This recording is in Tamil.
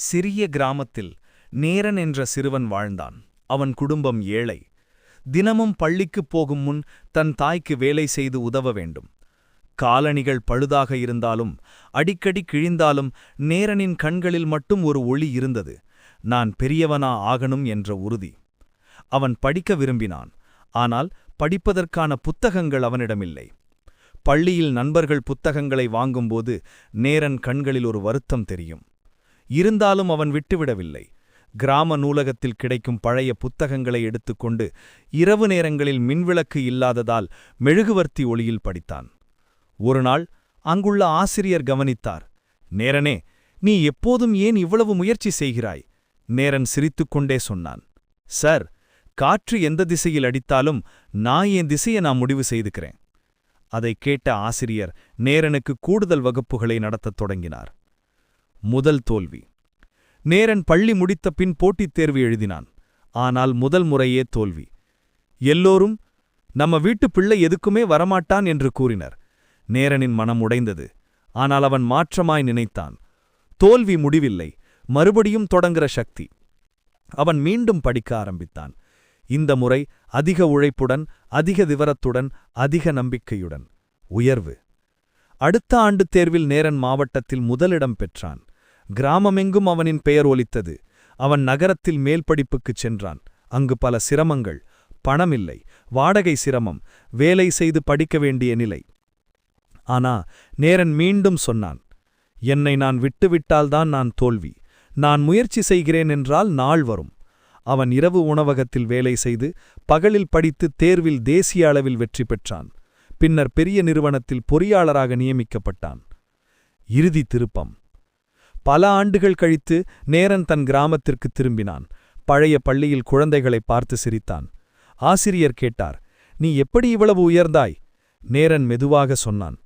சிறிய கிராமத்தில் நேரன் என்ற சிறுவன் வாழ்ந்தான். அவன் குடும்பம் ஏழை. தினமும் பள்ளிக்குப் போகும் முன் தன் தாய்க்கு வேலை செய்து உதவ வேண்டும். காலணிகள் பழுதாக இருந்தாலும் அடிக்கடி கிழிந்தாலும் நேரனின் கண்களில் மட்டும் ஒரு ஒளி இருந்தது. நான் பெரியவனா ஆகணும் என்ற உறுதி. அவன் படிக்க விரும்பினான். ஆனால் படிப்பதற்கான புத்தகங்கள் அவனிடமில்லை. பள்ளியில் நண்பர்கள் புத்தகங்களை வாங்கும்போது நேரன் கண்களில் ஒரு வருத்தம் தெரியும். இருந்தாலும் அவன் விட்டுவிடவில்லை. கிராம நூலகத்தில் கிடைக்கும் பழைய புத்தகங்களை எடுத்துக்கொண்டு இரவு நேரங்களில் மின்விளக்கு இல்லாததால் மெழுகுவர்த்தி ஒளியில் படித்தான். ஒருநாள் அங்குள்ள ஆசிரியர் கவனித்தார். நேரனே நீ எப்போதும் ஏன் இவ்வளவு முயற்சி செய்கிறாய்? நேரன் சிரித்துக்கொண்டே சொன்னான். சார் காற்று எந்த திசையில் அடித்தாலும் நான் என் திசையை நான் முடிவு செய்துக்கிறேன். அதை கேட்ட ஆசிரியர் நேரனுக்கு கூடுதல் வகுப்புகளை நடத்தத் தொடங்கினார். முதல் தோல்வி. நேரன் பள்ளி முடித்த பின் போட்டித் தேர்வு எழுதினான். ஆனால் முதல் முறையே தோல்வி. எல்லோரும் நம்ம வீட்டு பிள்ளை எதுக்குமே வரமாட்டான் என்று கூறினர். நேரனின் மனம் உடைந்தது. ஆனால் அவன் மாற்றமாய் நினைத்தான். தோல்வி முடிவில்லை. மறுபடியும் தொடங்குற சக்தி. அவன் மீண்டும் படிக்க ஆரம்பித்தான். இந்த முறை அதிக உழைப்புடன் அதிக விவரத்துடன் அதிக நம்பிக்கையுடன். உயர்வு. அடுத்த ஆண்டு தேர்வில் நேரன் மாவட்டத்தில் முதலிடம் பெற்றான். கிராமமெங்கும் அவனின் பெயர் ஒலித்தது. அவன் நகரத்தில் மேல் படிப்புக்குச் சென்றான். அங்கு பல சிரமங்கள் பணமில்லை வாடகை சிரமம் வேலை செய்து படிக்க வேண்டிய நிலை. ஆனா நேரன் மீண்டும் சொன்னான் என்னை நான் விட்டுவிட்டால்தான் நான் தோல்வி. நான் முயற்சி செய்கிறேன் என்றால் நாள் வரும். அவன் இரவு உணவகத்தில் வேலை செய்து பகலில் படித்து தேர்வில் தேசிய அளவில் வெற்றி பெற்றான். பின்னர் பெரிய நிறுவனத்தில் பொறியாளராக நியமிக்கப்பட்டான். இறுதி திருப்பம். பல ஆண்டுகள் கழித்து நேரன் தன் கிராமத்திற்கு திரும்பினான். பழைய பள்ளியில் குழந்தைகளை பார்த்து சிரித்தான். ஆசிரியர் கேட்டார் நீ எப்படி இவ்வளவு உயர்ந்தாய்? நேரன் மெதுவாக சொன்னான்